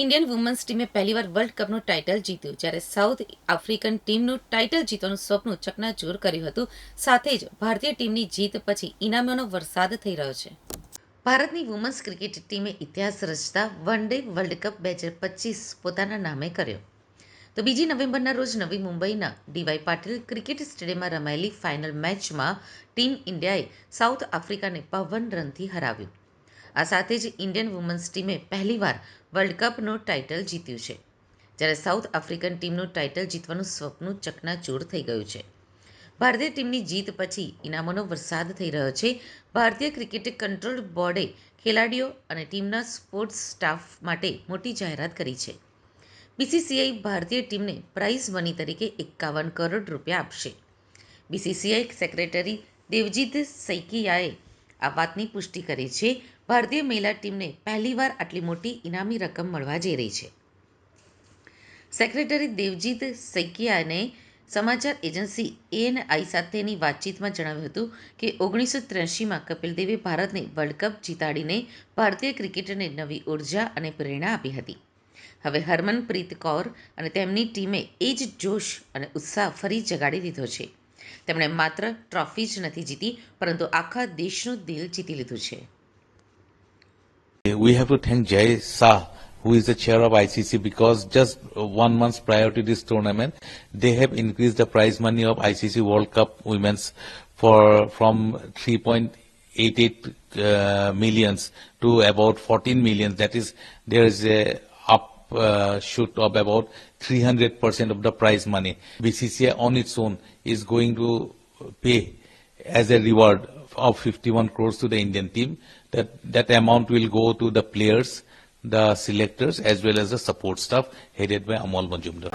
Indian women's ટીમે પહેલીવાર world કપનું title જીત્યું. જ્યારે સાઉથ આફ્રિકન ટીમનું ટાઇટલ જીતવાનું સ્વપ્ન ચકનાચૂર કર્યું હતું. સાથે જ ભારતીય ટીમની જીત પછી ઇનામોનો વરસાદ થઈ રહ્યો છે. ભારતની વુમન્સ ક્રિકેટ ટીમે ઇતિહાસ રચતા વન ડે વર્લ્ડ કપ બે હજાર પચીસ પોતાના નામે કર્યો. તો બીજી નવેમ્બરના રોજ નવી મુંબઈના ડીવાય પાટીલ ક્રિકેટ સ્ટેડિયમમાં રમાયેલી ફાઇનલ મેચમાં ટીમ ઇન્ડિયાએ સાઉથ આફ્રિકાને બાવન રનથી હરાવ્યું. આ સાથે જ ઇન્ડિયન વુમન્સ ટીમે પહેલીવાર વર્લ્ડ કપનું ટાઇટલ જીત્યું છે, જ્યારે સાઉથ આફ્રિકન ટીમનું ટાઇટલ જીતવાનું સ્વપ્ન ચકનાચૂર થઈ ગયું છે. ભારતીય ટીમની જીત પછી ઇનામોનો વરસાદ થઈ રહ્યો છે. ભારતીય ક્રિકેટ કંટ્રોલ બોર્ડે ખેલાડીઓ અને ટીમના સ્પોર્ટ્સ સ્ટાફ માટે મોટી જાહેરાત કરી છે. બીસીસીઆઈ ભારતીય ટીમને પ્રાઇઝ મની તરીકે એકાવન કરોડ રૂપિયા આપશે. બીસીસીઆઈ સેક્રેટરી દેવજીત સૈકિયાએ આ વાતની પુષ્ટિ કરી છે. ભારતીય મહિલા ટીમને પહેલીવાર આટલી મોટી ઇનામી રકમ મળવા જઈ રહી છે. સેક્રેટરી દેવજીત સૈકિયાને સમાચાર એજન્સી એએનઆઈ સાથેની વાતચીતમાં જણાવ્યું હતું કે ઓગણીસો ત્ર્યાસીમાં કપિલ દેવે ભારતને વર્લ્ડ કપ જીતાડીને ભારતીય ક્રિકેટને નવી ઊર્જા અને પ્રેરણા આપી હતી. હવે હરમનપ્રીત કૌર અને તેમની ટીમે એ જ જોશ અને ઉત્સાહ ફરી જગાડી દીધો છે. તેમણે માત્ર ટ્રોફી જ નથી જીતી પરંતુ આખા દેશનું દિલ જીતી લીધું છે We have to thank Jay Shah, who is the chair of ICC, because just uh, one month prior to this tournament, they have increased the prize money of ICC World Cup Women's for from 3.88 uh, millions to about 14 millions. That is, there is a up uh, shoot of about 300 percent of the prize money. BCCI on its own is going to pay as a reward of 51 crores to the Indian team. That that amount will go to the players, the selectors, as well as the support staff headed by Amal Majumdar.